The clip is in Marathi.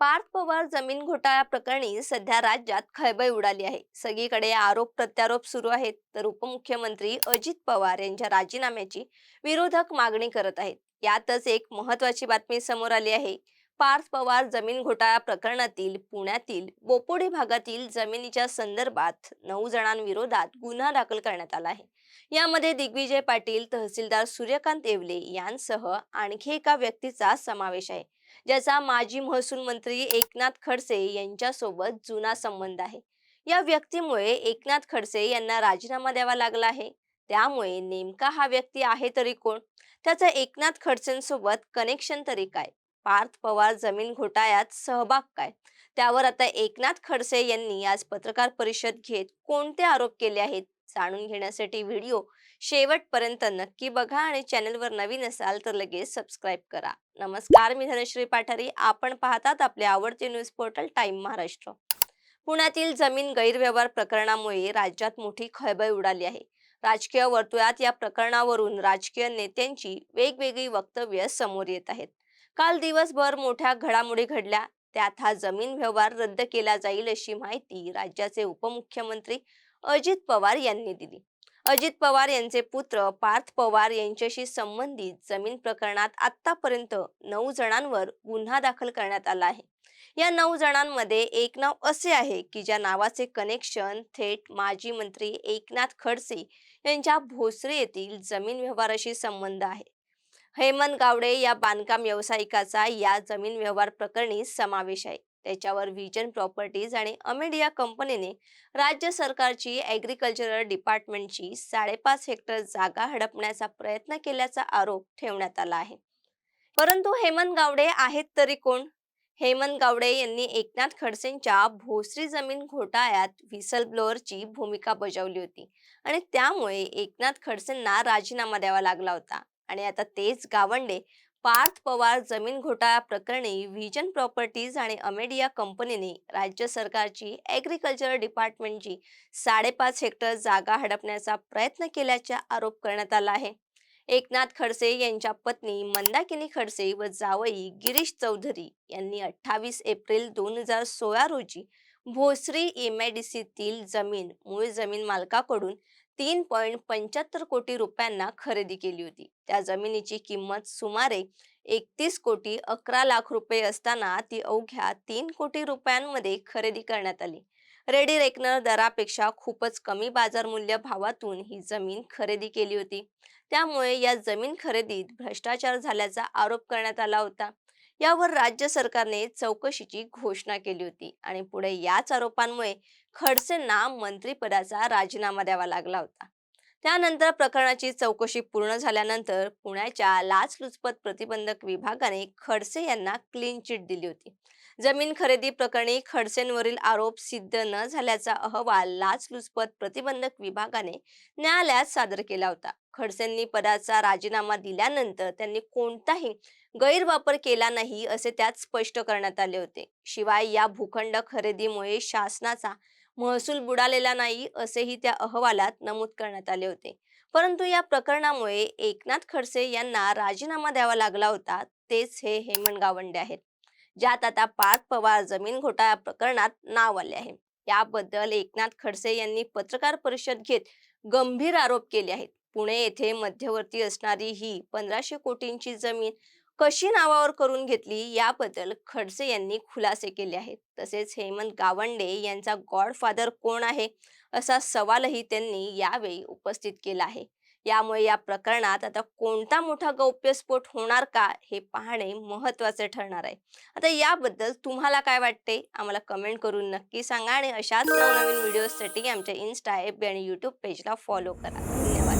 पार्थ पवार जमीन घोटाळा प्रकरणी सध्या राज्यात खळबळ उडाली आहे. सगळीकडे आरोप प्रत्यारोप सुरू आहेत. तर उपमुख्यमंत्री अजित पवार यांच्या राजीनाम्याची विरोधक मागणी करत आहेत. यातच एक महत्वाची बातमी समोर आली आहे. पार्थ पवार जमीन घोटाळा प्रकरणातील पुण्यातील बोपोडी भागातील जमिनीच्या संदर्भात नऊ जणांविरोधात गुन्हा दाखल करण्यात आला आहे. यामध्ये दिग्विजय पाटील तहसीलदार सूर्यकांत येवले यांसह आणखी एका व्यक्तीचा समावेश आहे ज्याचा माजी महसूल मंत्री एकनाथ खडसे यांच्यासोबत जुना संबंध आहे. या व्यक्तीमुळे एकनाथ खडसे यांना राजीनामा द्यावा लागला आहे. त्यामुळे नेमका हा व्यक्ती आहे तरी कोण? त्याचा एकनाथ खडसेंसोबत कनेक्शन तरी काय? पार्थ पवार जमीन घोटाळ्यात सहभाग काय? त्यावर आता एकनाथ खडसे यांनी आज पत्रकार परिषद घेत कोणते आरोप केले आहेत? जाणून घेण्यासाठी व्हिडिओ शेवटपर्यंत नक्की बघा आणि चॅनलवर नवीन असाल तर लगेच सबस्क्राईब करा. नमस्कार मी धनश्री पाठारी. आपण पाहतात आपले आवडते न्यूज पोर्टल टाइम महाराष्ट्र. पुण्यातील जमीन गैरव्यवहार प्रकरणामुळे राज्यात मोठी खळबळ उडाली आहे. राजकीय वर्तुळात या प्रकरणावरून राजकीय नेत्यांची वेगवेगळी वक्तव्य समोर येत आहेत. काल दिवसभर मोठ्या घडामोडी घडल्या. त्यात हा जमीन व्यवहार रद्द केला जाईल अशी माहिती राज्याचे उपमुख्यमंत्री अजित पवार यांनी दिली. अजित पवार यांचे पुत्र पार्थ पवार यांच्याशी संबंधित जमीन प्रकरणात आतापर्यंत नऊ जणांवर गुन्हा दाखल करण्यात आला आहे. या नऊ जणांमध्ये एक नाव असे आहे की ज्या नावाचे कनेक्शन थेट माजी मंत्री एकनाथ खडसे यांच्या भोसरे येथील जमीन व्यवहाराशी संबंध आहे. हेमंत गावडे या बांधकाम व्यावसायिकाचा या जमीन व्यवहार प्रकरणी समावेश आहे. त्याच्यावर व्हिजन प्रॉपर्टीज आणि अमेडिया कंपनीने राज्य सरकारची ऍग्रिकल्चरल डिपार्टमेंटची साडेपाच हेक्टर जागा हडपण्याचा प्रयत्न केल्याचा आरोप ठेवण्यात आला आहे. परंतु हेमंत गावडे आहेत तरी कोण? हेमंत गावडे यांनी एकनाथ खडसेंच्या भोसरी जमीन घोटाळ्यात व्हिसल ब्लोअरची भूमिका बजावली होती आणि त्यामुळे एकनाथ खडसेंना राजीनामा द्यावा लागला होता. आणि आता तेच गावंडे पार्थ पवार जमीन घोटाळा प्रकरणी व्हिजन प्रॉपर्टीज आणि अमेडिया कंपनीने राज्य सरकारची ॲग्रिकल्चर डिपार्टमेंटची साडेपाच हेक्टर जागा हडपण्याचा प्रयत्न केल्याचा आरोप करण्यात आला आहे. एकनाथ खडसे यांच्या पत्नी मंदाकिनी खडसे व जावई गिरीश चौधरी यांनी अठ्ठावीस एप्रिल दोन हजार सोळा रोजी भोसरी एमआयडीसीतील जमीन मूळ जमीन मालकाकडून तीन पॉईंट पंच्याहत्तर कोटी रुपयांना खरेदी केली होती. त्या जमिनीची किंमत सुमारे एकतीस कोटी अकरा लाख रुपये असताना ती अवघ्या तीन कोटी रुपयांमध्ये खरेदी करण्यात आली. रेडी रेकनर दरापेक्षा खूपच कमी बाजारमूल्य भावातून ही जमीन खरेदी केली होती. त्यामुळे या जमीन खरेदीत भ्रष्टाचार झाल्याचा आरोप करण्यात आला होता. यावर राज्य सरकारने चौकशीची घोषणा केली होती आणि पुढे याच आरोपांमुळे खडसेंना मंत्रिपदाचा राजीनामा द्यावा लागला होता. त्यानंतर प्रकरणाची चौकशी पूर्ण झाल्यानंतर पुण्याच्या लाचलुचपत प्रतिबंधक विभागाने खडसे यांना क्लीन चिट दिली होती. जमीन खरेदी प्रकरणी खडसेंवरील आरोप सिद्ध न झाल्याचा अहवाल लाचलुचपत प्रतिबंधक विभागाने न्यायालयात सादर केला होता. खडसेंनी पदाचा राजीनामा दिल्यानंतर त्यांनी कोणताही गैरवापर केला नाही असे त्यात स्पष्ट करण्यात आले होते. शिवाय या भूखंड खरेदीमुळे शासनाचा महसूल बुडालेला नाही असेही त्या अहवालात नमूद करण्यात आले होते. परंतु या प्रकरणामुळे एकनाथ खडसे यांना राजीनामा द्यावा लागला होता तेच हे हेमंत गावंडे आहेत ज्यात आता पार्थ पवार जमीन घोटाळा प्रकरणात नाव आले आहे. याबद्दल एकनाथ खडसे यांनी पत्रकार परिषद घेत गंभीर आरोप केले आहेत. पुणे येथे मध्यवर्ती असणारी ही पंधराशे कोटींची जमीन कशी नावावर करून घेतली याबद्दल खडसे यांनी खुलासे केले आहेत. तसेच हेमंत गावंडे यांचा गॉडफादर कोण आहे असा सवालही त्यांनी यावेळी उपस्थित केला आहे. यामुळे या प्रकरणात आता कोणता मोठा गौप्यस्फोट होणार का हे पाहणे महत्त्वाचे ठरणार आहे. आता याबद्दल तुम्हाला काय वाटते? आम्हाला कमेंट करून नक्की सांगा आणि अशाच नवनवीन व्हिडिओसाठी आमच्या इन्स्टा एफ आणि यूट्यूब पेजला फॉलो करा.